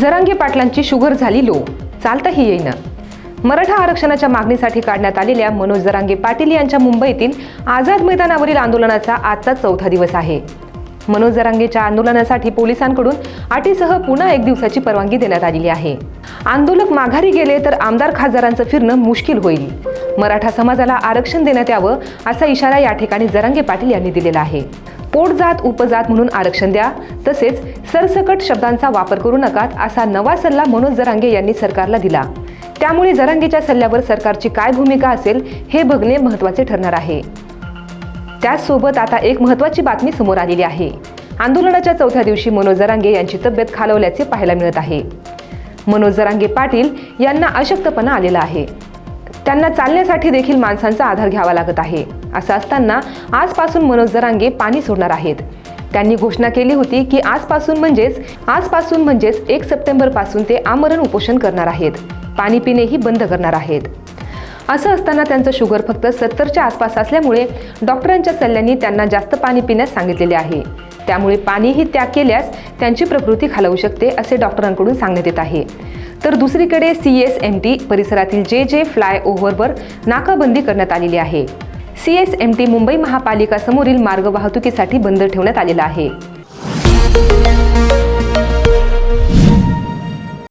जरांगे पाटलांची शुगर झाली लो. चालताही येईना. मराठा आरक्षणाच्या मागणीसाठी काढण्यात आलेल्या मनोज जरांगे पाटील यांच्या मुंबईतील आझाद मैदानावरील आंदोलनाचा आजचा चौथा दिवस आहे. मनोज जरांगेच्या आंदोलनासाठी पोलिसांकडून अटीसह पुन्हा एक दिवसाची परवानगी देण्यात आलेली आहे. आंदोलक माघारी गेले तर आमदार खासदारांचं फिरणं मुश्किल होईल. मराठा समाजाला आरक्षण देण्यात यावं असा इशारा या ठिकाणी जरांगे पाटील यांनी दिलेला आहे. पोटजात उपजात म्हणून आरक्षण द्या. तसेच सरसकट शब्दांचा वापर करू नकात असा नवा सल्ला मनोज जरांगे यांनी सरकारला दिला. त्यामुळे जरांगेच्या सल्ल्यावर सरकारची काय भूमिका असेल हे बघणे महत्त्वाचे ठरणार आहे. त्याचसोबत आता एक महत्त्वाची बातमी समोर आलेली आहे. आंदोलनाच्या चौथ्या दिवशी मनोज जरांगे यांची तब्येत खालवल्याचे पाहायला मिळत आहे. मनोज जरांगे पाटील यांना अशक्तपणा आलेला आहे. त्यांना चालण्यासाठी देखील माणसांचा आधार घ्यावा लागत आहे. असं असताना आजपासून मनोज जरांगे पाणी सोडणार आहेत. त्यांनी घोषणा केली होती की आजपासून म्हणजेच आजपासून म्हणजेच एक सप्टेंबरपासून ते आमरण उपोषण करणार आहेत. पाणी पिणेही बंद करणार आहेत. असं असताना त्यांचं शुगर फक्त सत्तरच्या आसपास असल्यामुळे डॉक्टरांच्या सल्ल्याने त्यांना जास्त पाणी पिण्यास सांगितलेले आहे. त्यामुळे पाणीही त्याग केल्यास त्यांची प्रकृती खालवू शकते असे डॉक्टरांकडून सांगण्यात येत आहे. तर दुसरीकडे सी एस एम टी परिसरातील जे जे फ्लाय ओव्हरवर नाकाबंदी करण्यात आलेली आहे. C S M T Mumbai महापालिका समोरील मार्ग वाहतुकीसाठी बंद ठेवण्यात आलेला आहे.